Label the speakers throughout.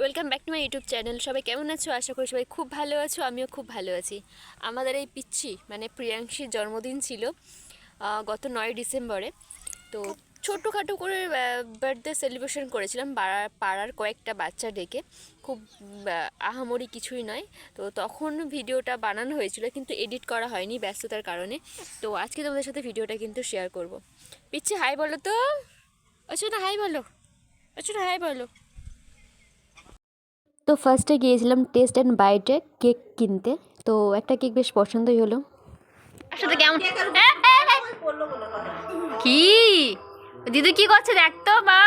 Speaker 1: Welcome back to my YouTube channel সবাই কেমন আছো? আশা করি সবাই খুব ভালো আছো, আমিও খুব ভালো আছি। আমাদের এই পিচ্ছি মানে প্রিয়াংশীর জন্মদিন ছিল গত নয় ডিসেম্বরে। তো ছোটোখাটো করে বার্থডে সেলিব্রেশন করেছিলাম পাড়ার পাড়ার কয়েকটা বাচ্চা ডেকে। খুব আহামরি কিছুই নয়। তো তখন ভিডিওটা বানানো হয়েছিল, কিন্তু এডিট করা হয়নি ব্যস্ততার কারণে। তো আজকে তোমাদের সাথে ভিডিওটা কিন্তু শেয়ার করব। পিচ্ছি হাই বলো তো। আচ্ছা না হাই বলো। আচ্ছা না হাই বলো। তো ফার্স্টে গিয়েছিলাম টেস্ট অ্যান্ড বাইটে কেক কিনতে। তো একটা কেক বেশ পছন্দই হলো। আসলে কেমন? কি? দিদি কি করছে দেখ তো মা।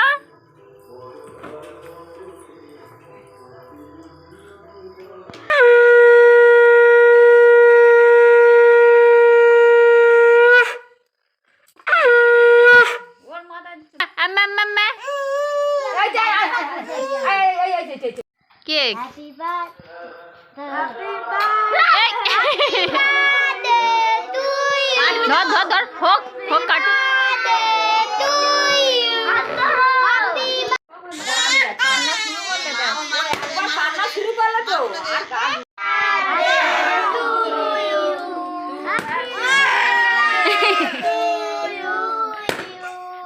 Speaker 1: আম্মা আম্মা আম্মা cake
Speaker 2: Happy birthday. Happy birthday to you.
Speaker 1: ধর ধর ধর হোক হোক কাটু
Speaker 2: to you. Happy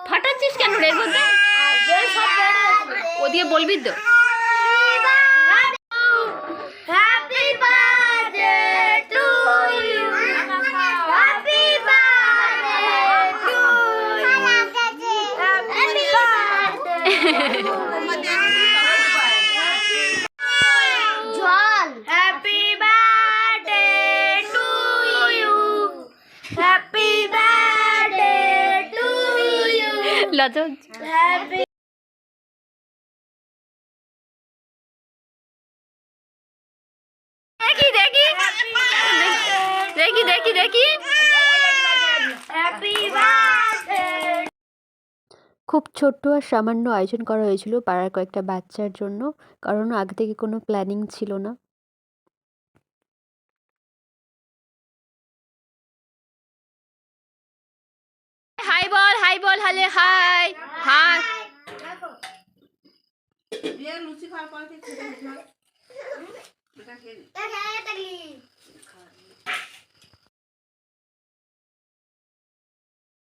Speaker 1: ফাটাচ্ছিস কেন রে বলতে ওদিকে বলবি তো देखी देखी। देखी देखी देखी।
Speaker 2: हैप्पी बर्थडे
Speaker 1: খুব ছোট্ট আর সামান্য আয়োজন করা হয়েছিল পাড়ার কয়েকটা বাচ্চার জন্য কারণ আগে থেকে কোনো প্ল্যানিং ছিল না। হাই বল হাই বল হালে হাই হাই
Speaker 3: লুচি খাওয়ার পর